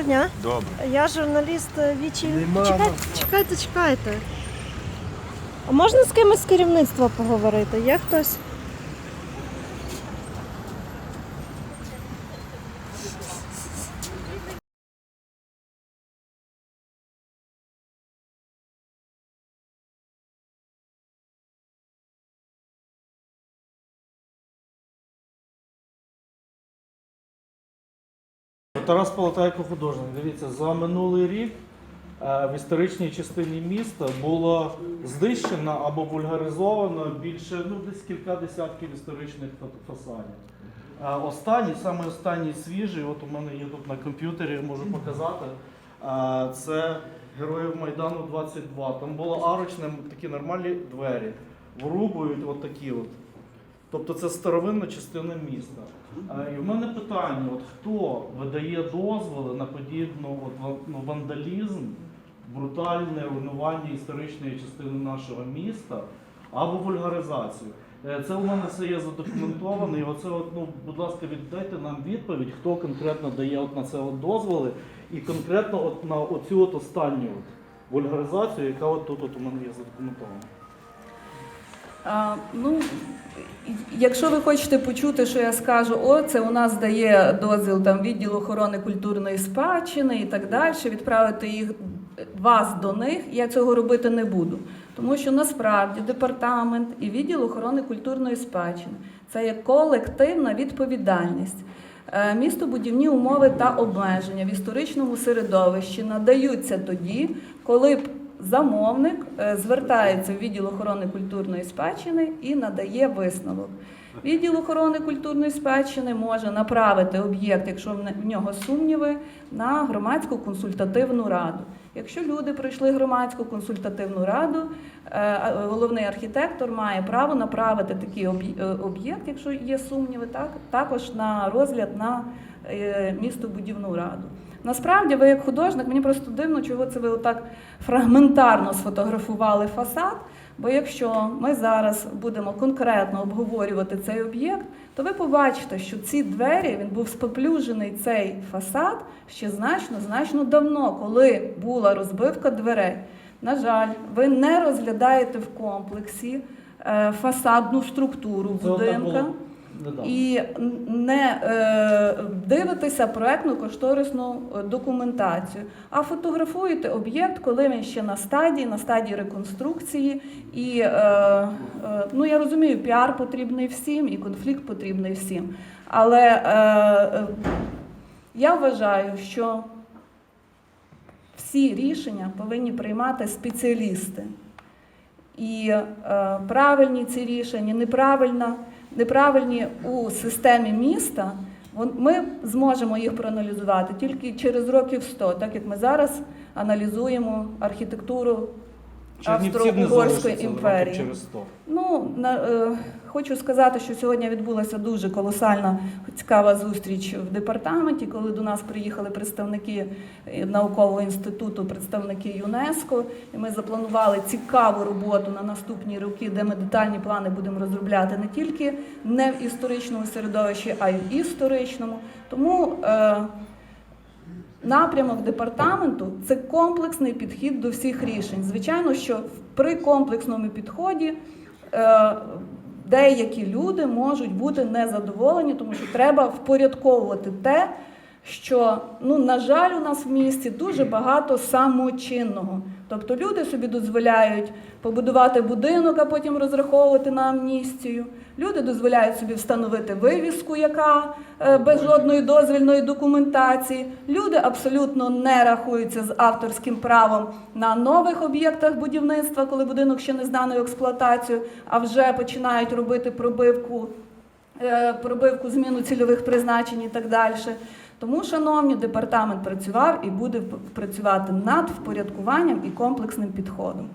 Доброго дня. Добре. Я журналіст е, Вічі. Чекайте, чекайте, чекайте. А можна з кимось з керівництва поговорити? Є хтось? Тарас Полотайко художник. Дивіться, за минулий рік е, в історичній частині міста було знищено або вульгаризовано більше ну, десь кілька десятків історичних фасадів. Е, Останній, саме останній свіжий, от у мене є тут на комп'ютері, можу показати. е, Це Героїв Майдану 22. Там було арочне, такі нормальні двері. Врубують от такі от. Тобто це старовинна частина міста. Е, І в мене питання: от хто видає дозволи на подібну от, ну, вандалізм, брутальне руйнування історичної частини нашого міста або вульгаризацію? Е, Це у мене все є задокументовано. І оце, от, ну, будь ласка, віддайте нам відповідь, хто конкретно дає от на це от дозволи, і конкретно от на оцю от останню от вульгаризацію, яка от тут от у мене є задокументована. А, ну, якщо ви хочете почути, що я скажу, о, це у нас дає дозвіл там відділ охорони культурної спадщини і так далі, відправити їх вас до них, я цього робити не буду. Тому що насправді департамент і відділ охорони культурної спадщини це є колективна відповідальність. Е, Містобудівні умови та обмеження в історичному середовищі надаються тоді, коли замовник е, звертається в відділ охорони культурної спадщини і надає висновок. Відділ охорони культурної спадщини може направити об'єкт, якщо в нього сумніви, на громадську консультативну раду. Якщо люди пройшли громадську консультативну раду, е, головний архітектор має право направити такий е, об'єкт, якщо є сумніви, так, також на розгляд на містобудівну раду. Насправді, ви як художник, мені просто дивно, чого це ви отак фрагментарно сфотографували фасад. Бо якщо ми зараз будемо конкретно обговорювати цей об'єкт, то ви побачите, що ці двері він був споплюжений цей фасад ще значно, значно давно, коли була розбивка дверей. На жаль, ви не розглядаєте в комплексі е, фасадну структуру будинка і не е, дивитеся проектну кошторисну е, документацію, а фотографуєте об'єкт, коли він ще на стадії, на стадії реконструкції. І е, е, ну я розумію, піар потрібний всім, і конфлікт потрібний всім. Але е, е, я вважаю, що всі рішення повинні приймати спеціалісти. І е, правильні ці рішення, неправильно, неправильні у системі міста, ми зможемо їх проаналізувати тільки через років 100, так як ми зараз аналізуємо архітектуру Австро-Угорської імперії. через 100. Ну на, е, хочу сказати, що сьогодні відбулася дуже колосальна цікава зустріч в департаменті, коли до нас приїхали представники е, наукового інституту, представники ЮНЕСКО, і ми запланували цікаву роботу на наступні роки, де ми детальні плани будемо розробляти не тільки не в історичному середовищі, а й в історичному. Тому е, Напрямок департаменту це комплексний підхід до всіх рішень. Звичайно, що при комплексному підході е, деякі люди можуть бути незадоволені, тому що треба впорядковувати те, що, ну, на жаль, у нас в місті дуже багато самочинного. Тобто люди собі дозволяють побудувати будинок, а потім розраховувати на амністію. Люди дозволяють собі встановити вивіску, яка е, без жодної дозвільної документації. Люди абсолютно не рахуються з авторським правом на нових об'єктах будівництва, коли будинок ще не зданий в експлуатацію, а вже починають робити пробивку, е, пробивку зміну цільових призначень і так далі. Тому, шановні, департамент працював і буде працювати над впорядкуванням і комплексним підходом.